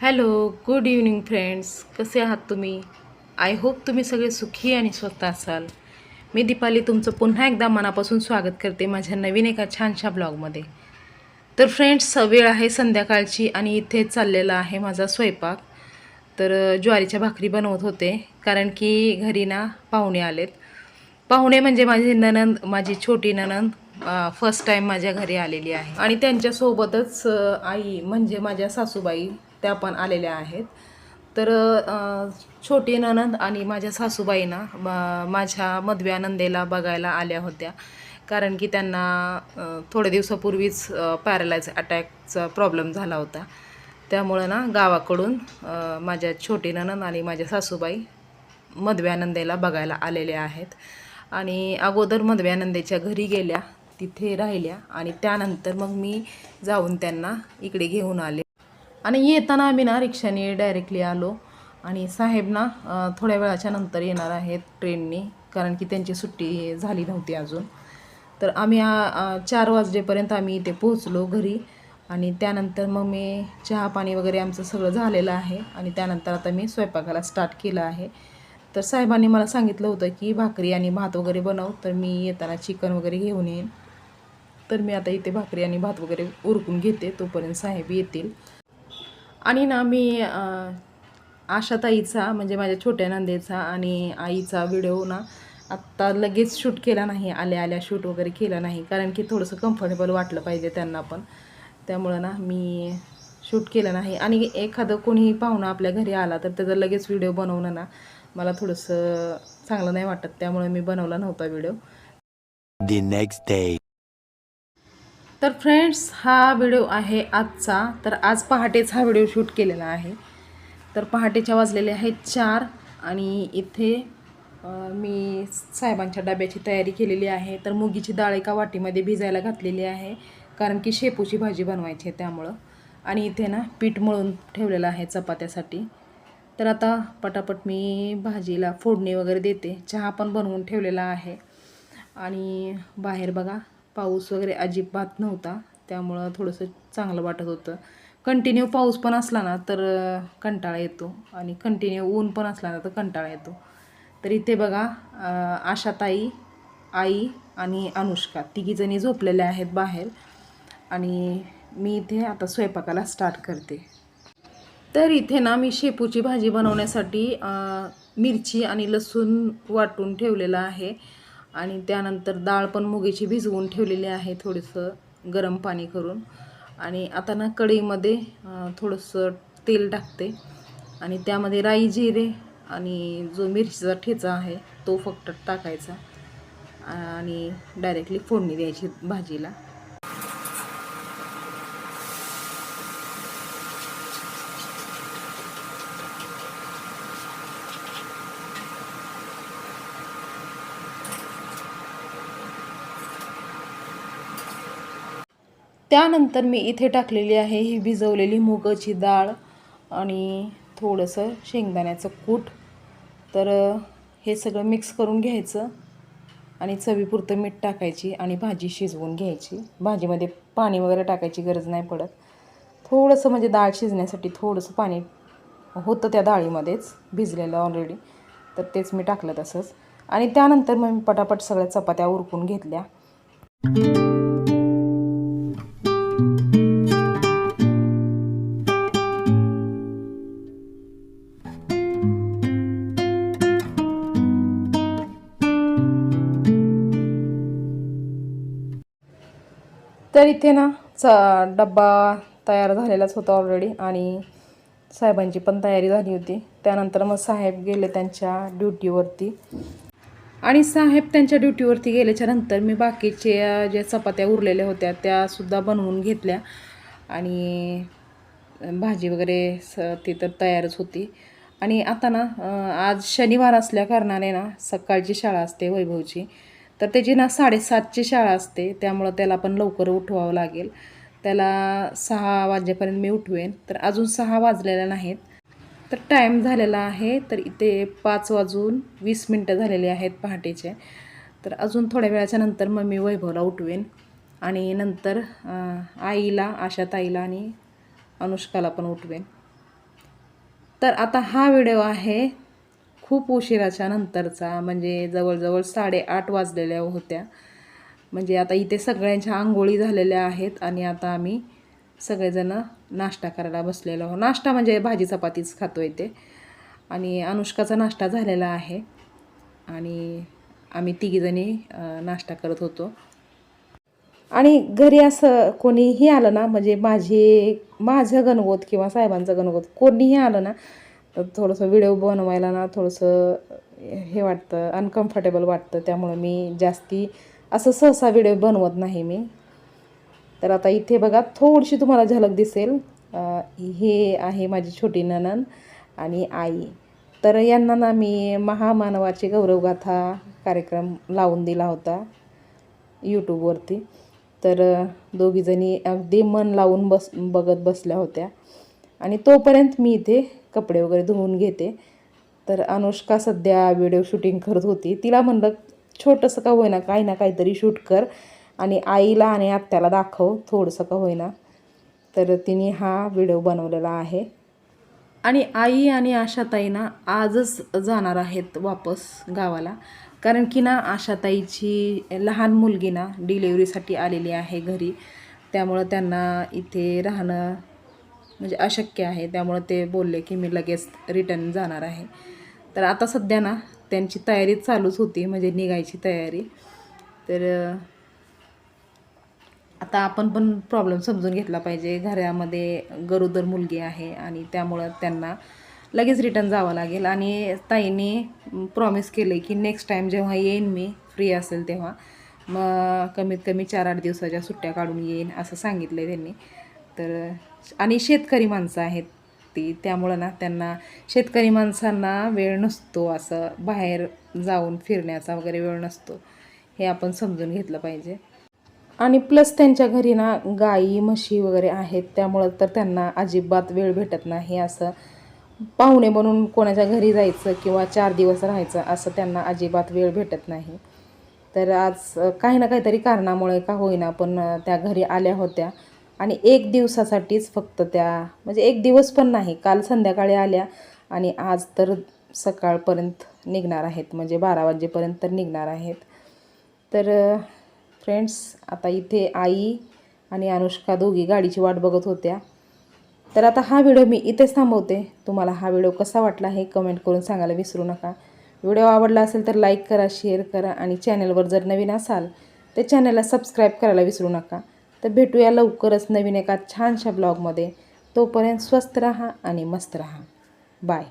Hello good evening friends कसे आहात तुम्ही? आय होप तुम्ही सगळे सुखी आणि स्वस्त असाल. मी दीपाली तुमचं पुन्हा एकदा मनापासून स्वागत करते माझ्या नवीन एका छानशा ब्लॉगमध्ये. तर फ्रेंड्स वेळ आहे संध्याकाळची आणि इथे चाललेला आहे माझा स्वयंपाक. तर ज्वारीच्या भाकरी बनवत होते कारण की घरी ना पाहुणे आलेत. पाहुणे म्हणजे माझी ननंद माझी छोटी ननंद फर्स्ट टाईम माझ्या घरी आलेली आहे. आणि त्यांच्यासोबतच आई म्हणजे माझ्या सासूबाई त्या पण आलेल्या आहेत. तर छोटी ननंद आणि माझ्या सासूबाईंना म- माझ्या मधव्या नंदेला बघायला आल्या होत्या. कारण की त्यांना थोड्या दिवसापूर्वीच पॅरालाइज अटॅकचा प्रॉब्लेम झाला होता. त्यामुळं ना गावाकडून माझ्या छोटी ननंद आणि माझ्या सासूबाई मधव्यानंदेला बघायला आलेल्या आहेत. आणि अगोदर मधव्यानंदेच्या घरी गेल्या तिथे राहिल्या आणि त्यानंतर मग मी जाऊन त्यांना इकडे घेऊन आले. आणि येताना आम्ही ना रिक्षाने डायरेक्टली आलो. आणि साहेब ना थोड्या वेळाच्या नंतर येणार आहेत ट्रेननी कारण की त्यांची सुट्टी झाली नव्हती अजून. तर आम्ही चार वाजलेपर्यंत आम्ही इथे पोहोचलो घरी. आणि त्यानंतर मग मी चहा पाणी वगैरे आमचं सगळं झालेलं आहे. आणि त्यानंतर आता मी स्वयंपाकाला स्टार्ट केलं आहे. तर साहेबांनी मला सांगितलं होतं की भाकरी आणि भात वगैरे बनव तर मी येताना चिकन वगैरे घेऊन येईन. तर मी आता इथे भाकरी आणि भात वगैरे उरकून घेते तोपर्यंत साहेब येतील. आणि ना मी आशाताईचा म्हणजे माझ्या छोट्या नंदेचा आणि आईचा व्हिडिओ ना आत्ता लगेच शूट केला नाही आल्या आल्या शूट वगैरे केला नाही. कारण की थोडंसं कम्फर्टेबल वाटलं पाहिजे त्यांना पण. त्यामुळं ना मी शूट केलं नाही. आणि एखादं कोणीही पाहुणा आपल्या घरी आला तर त्याचा लगेच व्हिडिओ बनवणं ना मला थोडंसं चांगलं नाही वाटत. त्यामुळे मी बनवला नव्हता व्हिडिओ द नेक्स्ट डे तर फ्रेंड्स हा व्हिडिओ आहे आजचा. तर आज पहाटेच हा व्हिडिओ शूट केलेला आहे. तर पहाटेच्या वाजलेले आहेत चार आणि इथे मी साहेबांच्या डब्याची तयारी केलेली आहे. तर मुगीची डाळ एका वाटीमध्ये भिजायला घातलेली आहे कारण की शेपूची भाजी बनवायची आहे त्यामुळं. आणि इथे ना पीठ मळून ठेवलेलं आहे चपात्यासाठी. तर आता पटापट मी भाजीला फोडणी वगैरे देते. चहा पण बनवून ठेवलेला आहे. आणि बाहेर बघा पाऊस वगैरे अजिबात नव्हता. त्यामुळं थोडंसं चांगलं वाटत होतं. कंटिन्यू पाऊस पण असला ना तर कंटाळा येतो. आणि कंटिन्यू ऊन पण असला ना तर कंटाळा येतो. तर इथे बघा आशाताई आई आणि अनुष्का तिघीजणी झोपलेल्या आहेत बाहेर. आणि मी इथे आता स्वयंपाकाला स्टार्ट करते. तर इथे ना मी शेपूची भाजी बनवण्यासाठी मिरची आणि लसूण वाटून ठेवलेलं आहे. आणि त्यानंतर डाळ पण मुगीची भिजवून ठेवलेली आहे थोडंसं गरम पाणी करून. आणि आता ना कढईमध्ये थोडंसं तेल टाकते. आणि त्यामध्ये राई जिरे आणि जो मिरचीचा ठेचा आहे तो फक्त टाकायचा. आणि डायरेक्टली फोडणी द्यायची भाजीला. त्यानंतर मी इथे टाकलेली आहे ही भिजवलेली मुगाची डाळ आणि थोडंसं शेंगदाण्याचं कूट. तर हे सगळं मिक्स करून घ्यायचं आणि चवीपुरतं मीठ टाकायची आणि भाजी शिजवून घ्यायची. भाजीमध्ये पाणी वगैरे टाकायची गरज नाही पडत. थोडंसं म्हणजे डाळ शिजण्यासाठी थोडंसं पाणी होतं त्या डाळीमध्येच भिजलेलं ऑलरेडी तर तेच मी टाकलं तसंच. आणि त्यानंतर मग मी पटापट सगळ्या चपात्या उरकून घेतल्या. तर इथे ना च डब्बा तयार झालेलाच होता ऑलरेडी आणि साहेबांची पण तयारी झाली होती. त्यानंतर मग साहेब गेले त्यांच्या ड्युटीवरती आणि साहेब त्यांच्या ड्युटीवरती गेल्याच्यानंतर मी बाकीचे जे ज्या चपात्या उरलेल्या होत्या त्यासुद्धा बनवून घेतल्या. आणि भाजी वगैरे स ती तर तयारच होती. आणि आता ना आज शनिवार असल्या कारणाने ना सकाळची शाळा असते वैभवची. तर त्याची ना साडेसातची शाळा असते त्यामुळं त्याला पण लवकर उठवावं लागेल. त्याला सहा वाजेपर्यंत मी उठवेन तर अजून सहा वाजलेल्या नाहीत. तर टाईम झालेला आहे तर इथे पाच वाजून वीस मिनटं झालेली आहेत पहाटेचे. तर अजून थोड्या वेळाच्या नंतर मग मी वैभवला उठवेन. आणि नंतर आईला आशा ताईला आणि अनुष्काला पण उठवेन. तर आता हा व्हिडिओ आहे खूप उशिराच्या नंतरचा म्हणजे जवळजवळ साडेआठ वाजलेल्या होत्या. म्हणजे आता इथे सगळ्यांच्या आंघोळी झालेल्या आहेत आणि आता आम्ही सगळेजणं नाश्ता करायला बसलेलो आहोत. नाश्ता म्हणजे भाजी चपातीच खातो इथे. आणि अनुष्काचा नाश्ता झालेला आहे. आणि आम्ही तिघीजणी नाश्ता करत होतो. आणि घरी असं कोणीही आलं ना म्हणजे माझे माझं गणगोत किंवा साहेबांचं गणगोत कोणीही आलं ना तर थोडंसं व्हिडिओ बनवायला ना थोडंसं हे वाटतं अनकम्फर्टेबल वाटतं. त्यामुळं मी जास्ती असं सहसा व्हिडिओ बनवत नाही मी. तर आता इथे बघा थोडीशी तुम्हाला झलक दिसेल. हे आहे माझी छोटी ननन आणि आई. तर यांना ना मी महामानवाची गौरवगाथा कार्यक्रम लावून दिला होता यूट्यूबवरती तर दोघीजणी अगदी मन लावून बस बघत बसल्या होत्या. आणि तोपर्यंत मी इथे कपडे वगैरे धुवून घेते. तर अनुष्का सध्या व्हिडिओ शूटिंग करत होती. तिला म्हणलं छोटंसं का होईना काही ना काहीतरी शूट कर आणि आईला आणि आत्याला दाखव थोडंसं का होईना. तर तिने हा व्हिडिओ बनवलेला आहे. आणि आई आणि आशाताई ना आजच जाणार आहेत वापस गावाला. कारण की ना आशाताईची लहान मुलगी ना डिलेवरीसाठी आलेली आहे घरी. त्यामुळं त्यांना इथे राहणं म्हणजे अशक्य आहे. त्यामुळं ते बोलले की मी लगेच रिटर्न जाणार आहे. तर आता सध्या ना त्यांची तयारी चालूच होती म्हणजे निघायची तयारी. तर आता आपण पण प्रॉब्लेम समजून घेतला पाहिजे. घरामध्ये गरोदर मुलगी आहे आणि त्यामुळं त्यांना लगेच रिटर्न जावं लागेल. आणि ताईने प्रॉमिस केलं की नेक्स्ट टाईम जेव्हा येईन मी फ्री असेल तेव्हा मग कमीत कमी चार आठ दिवसाच्या सुट्ट्या काढून येईन असं सांगितलं आहे त्यांनी. तर आणि शेतकरी माणसं आहेत ती. त्यामुळं ना त्यांना शेतकरी माणसांना वेळ नसतो असं बाहेर जाऊन फिरण्याचा वगैरे वेळ नसतो. हे आपण समजून घेतलं पाहिजे. आणि प्लस त्यांच्या घरी ना गाई म्हशी वगैरे आहेत. त्यामुळं तर त्यांना अजिबात वेळ भेटत नाही असं. पाहुणे बनून कोणाच्या घरी जायचं किंवा चार दिवस राहायचं असं त्यांना अजिबात वेळ भेटत नाही. तर आज काही ना काहीतरी कारणामुळे का होईना पण त्या घरी आल्या होत्या. आणि एक दिवसासाठीच फक्त त्या म्हणजे एक दिवस पण नाही काल संध्याकाळी आल्या आणि आज तर सकाळपर्यंत निघणार आहेत म्हणजे बारा वाजेपर्यंत तर निघणार आहेत. तर फ्रेंड्स आता इथे आई आणि अनुष्का दोघी गाडीची वाट बघत होत्या. तर आता हा व्हिडिओ मी इथेच थांबवते. तुम्हाला हा व्हिडिओ कसा वाटला हे कमेंट करून सांगायला विसरू नका. व्हिडिओ आवडला असेल तर लाईक करा शेअर करा आणि चॅनलवर जर नवीन असाल तर चॅनलला सबस्क्राईब करायला विसरू नका. तर भेटूया लवकरच नवीन एका छानशा ब्लॉगमध्ये. तोपर्यंत स्वस्त रहा आणि मस्त रहा. बाय